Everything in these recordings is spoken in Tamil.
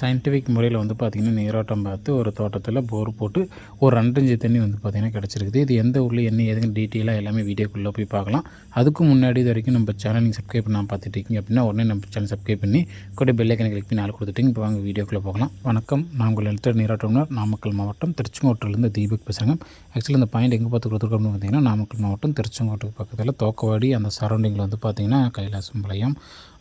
சயின்டிஃபிக் முறையில் வந்து பார்த்திங்கன்னா நீரோட்டம் பார்த்து ஒரு தோட்டத்தில் போர் போட்டு ஒரு ரெண்டஞ்சு தண்ணி வந்து பார்த்திங்கன்னா கிடச்சிருக்குது. இது எந்த ஊரில் என்ன எதுங்க டீட்டெயிலாக எல்லாமே வீடியோக்குள்ளே போய் பார்க்கலாம். அதுக்கு முன்னாடி இது வரைக்கும் நம்ம சேனல் நீங்கள் சப்ஸ்கிரைப் பண்ணாமல் பார்த்துட்டு இருக்கீங்க அப்படின்னா உடனே நம்ம சேனல் சப்ஸ்கிரைப் பண்ணி கூட பெல்லைக்கனை கிளிக் பண்ணி ஆள் கொடுத்துட்டு இப்போ வாங்க வீடியோக்குள்ளே போகலாம். வணக்கம். நான் உங்கள் எழுத்தர் நீராட்டம்னர். நாமக்கல் மாவட்டம் திருச்செங்கோட்டிலேருந்து தீபக் பேசுகிறாங்க ஆக்சுவலி இந்த பாயிண்ட் எங்கே பார்த்து கொடுத்துருக்கோம் அப்படின்னு பார்த்திங்கன்னா நாமக்கல் மாவட்டம் திருச்செங்கோட்டுக்கு பக்கத்தில் தோக்கவாடி அந்த சரௌண்டிங்கில் வந்து பார்த்திங்கன்னா கைலாசம்பாளையம்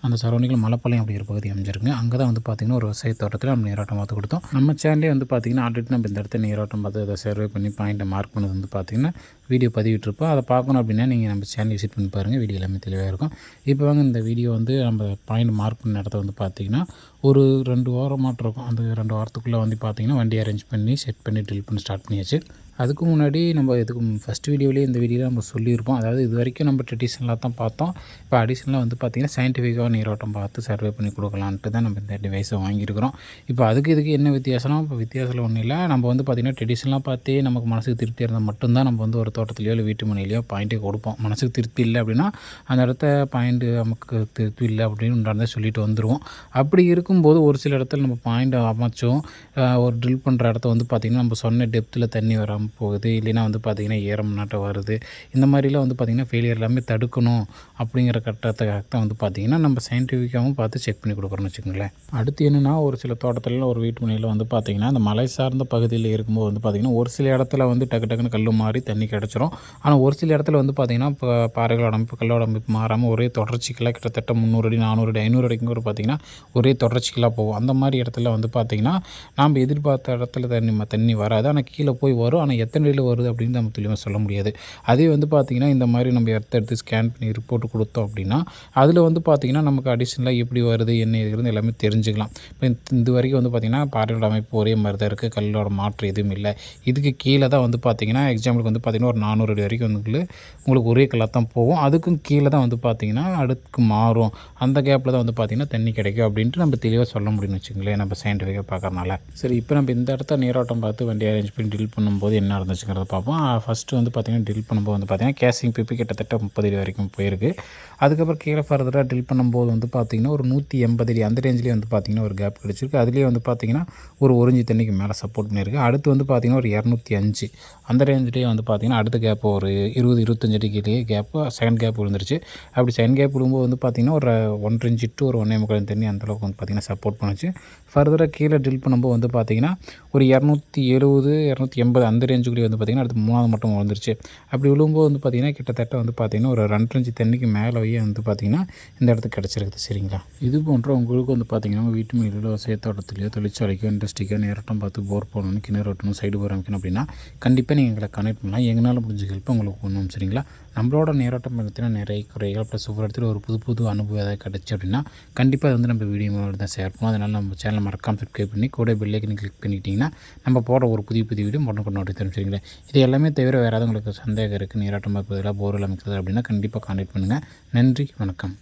அந்த சரௌண்டிங்கில் மலைப்பாளையம் அப்படிங்கிற பகுதி அமைஞ்சிருக்குங்க. அங்கே தான் வந்து பார்த்திங்கன்னா ஒரு விவசாயத்தை தோட்டத்தில் நம்ம நீராட்டம் பார்த்து கொடுத்தோம். நம்ம சேனலே வந்து பார்த்திங்கன்னா ஆல்ரெடி நம்ம இந்த இடத்த நீராட்டம் பார்த்து அதை சர்வே பண்ணி பாயிண்ட்டை மார்க் பண்ணது வந்து பார்த்திங்கன்னா வீடியோ பதிவிட்டிருப்போம். அதை பார்க்கணும் அப்படின்னா நீங்கள் நம்ம சேனல் விசிட் பண்ணி பாருங்கள் வீடியோ எல்லாமே தெளிவாக இருக்கும். இப்போ வாங்க இந்த வீடியோ வந்து நம்ம பாயிண்ட் மார்க் பண்ண இடத்த வந்து பார்த்திங்கன்னா ஒரு ரெண்டு வாரம் மாட்டிருக்கும் அந்த ரெண்டு வாரத்துக்குள்ளே வந்து பார்த்திங்கன்னா வண்டி அரேஞ்ச் பண்ணி செட் பண்ணி ட்ரில் பண்ணி ஸ்டார்ட் பண்ணியாச்சு. அதுக்கு முன்னாடி நம்ம இதுக்கு ஃபஸ்ட் வீடியோலேயே இந்த வீடியோவில் நம்ம சொல்லியிருப்போம். அதாவது இது வரைக்கும் நம்ம ட்ரெடிஷ்னலாக தான் பார்த்தோம். இப்போ அடிஷ்னலாக வந்து பார்த்திங்கன்னா சயின்டிஃபிக்காக நீரோட்டம் பார்த்து சர்வே பண்ணி கொடுக்கலான்ட்டு தான் நம்ம இந்த டிவைஸை வாங்கியிருக்கிறோம். இப்போ அதுக்கு இதுக்கு என்ன வித்தியாசம்னா இப்போ வித்தியாசம் ஒன்றும் இல்லை. நம்ம வந்து பார்த்திங்கன்னா ட்ரெடிஷ்னலாக பார்த்தே நமக்கு மனசுக்கு திருப்தி இருந்தால் மட்டும்தான் நம்ம வந்து ஒரு தோட்டத்துலையோ இல்லை வீட்டு மனையிலையோ பாயிண்ட்டே கொடுப்போம். மனசுக்கு திருப்தி இல்லை அப்படின்னா அந்த இடத்த பாயிண்ட்டு நமக்கு திருப்தி இல்லை அப்படின்னு உண்டானதை சொல்லிட்டு வந்துடுவோம் அப்படி இருக்கும்போது ஒரு சில இடத்துல நம்ம பாயிண்ட் அமைச்சோம். ஒரு ட்ரில் பண்ணுற இடத்த வந்து பார்த்திங்கன்னா நம்ம சொன்ன டெப்த்தில் தண்ணி வராமல் போகுது இல்லைன்னா வந்து பார்த்திங்கன்னா ஈரம் நாட்டம் வருது. இந்த மாதிரிலாம் வந்து பார்த்திங்கன்னா ஃபெயிலியர் எல்லாமே தடுக்கணும் அப்படிங்கிற கட்டத்துக்காக தான் வந்து பார்த்திங்கன்னா நம்ம சயின்டிஃபிக்காகவும் பார்த்து செக் பண்ணி கொடுக்குறோன்னு வச்சுக்கோங்களேன். அடுத்து என்னென்னா ஒரு சில தோட்டத்தில் ஒரு வீட்டு முனையில் வந்து பார்த்திங்கன்னா அந்த மலை சார்ந்த பகுதியில் இருக்கும்போது வந்து பார்த்திங்கன்னா ஒரு சில இடத்துல வந்து டக்கு டக்குன்னு கல் மாறி தண்ணி கிடச்சிரும். ஆனால் ஒரு சில இடத்துல வந்து பார்த்திங்கன்னா இப்போ பாறைகளோட அமைப்பு கல்லோட அமைப்பு மாறாமல் ஒரே தொடர்ச்சிக்கெல்லாம் கிட்டத்தட்ட முந்நூறு அடி நானூறு அடி ஐநூறு அடிக்கும் கூட பார்த்திங்கன்னா ஒரே தொடர்ச்சிக்கெல்லாம் போகும். அந்த மாதிரி இடத்துல வந்து பார்த்திங்கன்னா நாம் எதிர்பார்த்த இடத்துல தண்ணி தண்ணி வராது. ஆனால் கீழே போய் வரும். ஆனால் எத்தனை அடியில் வருது அப்படின்னு நம்ம தெளிவாக சொல்ல முடியாது. அதே வந்து பார்த்திங்கன்னா இந்த மாதிரி நம்ம இடத்த எடுத்து ஸ்கேன் பண்ணி ரிப்போர்ட் கொடுத்தோம் அப்படின்னா அதில் வந்து பார்த்திங்கன்னா நமக்கு அடிஷ்னலாக எப்படி வருது என்ன இருக்கிறது எல்லாமே தெரிஞ்சுக்கலாம். இப்போ இந்த- இது வரைக்கும் வந்து பார்த்திங்கன்னா பாறையோட அமைப்பு ஒரே மாதிரி தான் இருக்குது கல்லோட மாற்றம் எதுவும் இல்லை. இதுக்கு கீழே தான் வந்து பார்த்திங்கன்னா எக்ஸாம்பிளுக்கு வந்து பார்த்திங்கன்னா ஒரு நானூறு அடி வரைக்கும் வந்து உங்களுக்கு ஒரே கல்லாக தான் போகும். அதுக்கும் கீழே தான் வந்து பார்த்திங்கன்னா அடுக்கு மாறும். அந்த கேப்பில் தான் வந்து பார்த்திங்கன்னா தண்ணி கிடைக்கும் அப்படின்ட்டு நம்ம தெளிவாக சொல்ல முடியும்னு வச்சுங்களேன் நம்ம சயின்டிஃபிக்காக பார்க்கறனால சரி இப்போ நம்ம இந்த இடத்த நீரோட்டம் பார்த்து வண்டி அரேஞ்ச் பண்ணி ட்ரில் பண்ணும்போது என்ன இருந்துச்சுங்கிறத பார்ப்போம் ஃபஸ்ட்டு வந்து பார்த்திங்கன்னா ட்ரில் பண்ணும்போது வந்து பார்த்திங்கன்னா கேசிங் பிப்பி கிட்டத்தட்ட முப்பது அடி வரைக்கும் போயிருக்கு அதுக்கப்புறம் கீழே ஃபர்தராக ட்ரில் பண்ணும்போது வந்து பார்த்திங்கன்னா ஒரு நூற்றி எண்பது அடி அந்த ரேஞ்சிலேயே வந்து பார்த்திங்கன்னா ஒரு கேப் கிடச்சிருக்கு அதுலேயே வந்து பார்த்திங்கன்னா ஒரு ஒரிஞ்சி தண்ணிக்கு மேலே சப்போர்ட் பண்ணியிருக்கு அடுத்து வந்து பார்த்திங்கன்னா ஒரு இரநூத்தி அஞ்சு அந்த ரேஞ்சிலேயே வந்து பார்த்திங்கன்னா அடுத்த கேப் ஒரு இருபது இருபத்தஞ்சு அடிக்கிலேயே கேப்பு செகண்ட் கேப் விழுந்துருச்சு அப்படி செகண்ட் கேப் விழும்போது வந்து பார்த்திங்கன்னா ஒரு ஒன்றரை இன்ச்சு டு ஒரு ஒன்றே முக்கால் தண்ணி அந்தளவுக்கு வந்து பார்த்திங்கன்னா சப்போர்ட் பண்ணுச்சு ஃபர்தராக கீழே ட்ரில் பண்ணும்போது வந்து பார்த்திங்கன்னா ஒரு இரநூத்தி எழுபது இரநூத்தி எண்பது அந்த ரேஞ்சுக்குள்ளே வந்து பார்த்திங்கன்னா அடுத்து மூணாவது மட்டும் விழுந்துருச்சு அப்படி விழும்போது வந்து பார்த்திங்கன்னா கிட்டத்தட்ட வந்து பார்த்திங்கன்னா ஒரு ரெண்டரைஞ்சு தென்னைக்கு தண்ணிக்கு மேலேயே வந்து பார்த்திங்கன்னா இந்த இடத்துக்கு கிடச்சிருக்குது. சரிங்களா? இது போன்ற உங்களுக்கு வந்து பார்த்திங்கன்னா வீட்டு மேலே சேத்தோட்டத்துலையோ தொழிற்சாலைக்கோ இண்டஸ்ட்ரிக்கோ நேரட்டம் பார்த்து போர் போடணும் கிணறு வெட்டணும் சைடு போர் அமைக்கணும் அப்படின்னா கண்டிப்பாக நீங்கள் எங்களை கனெக்ட் பண்ணலாம். எங்களால் முடிஞ்ச ஹெல்ப் உங்களுக்கு பண்ணுவோம் சரிங்களா? நம்மளோட நேரோட்டம் பார்த்தீங்கன்னா நிறைய குறைகள் ப்ளஸ் ஒவ்வொரு இடத்துல ஒரு புது புது அனுபவம் ஏதாவது கிடச்சி அப்படின்னா கண்டிப்பாக அது வந்து நம்ம வீடியோ மூலம் தான் ஷேர் பண்ணுவோம். அதனால் நம்ம சேனலை மறக்காமல் சப்ஸ்கிரைப் பண்ணி கூட பெல்லைக்கன் கிளிக் பண்ணிக்கிட்டிங்கன்னா நம்ம போடுற ஒரு புதிய புதிய வீடியோ உடனே கொண்டு நோட்டி சரிங்களா? இது எல்லாமே தவிர வேறு ஏதாவது உங்களுக்கு சந்தேகம் இருக்குது நீராட்டம் பார்ப்பதில் போரில் அமைக்கிறது அப்படின்னா கண்டிப்பாக கான்டாக்ட் பண்ணுங்கள் நன்றி வணக்கம்.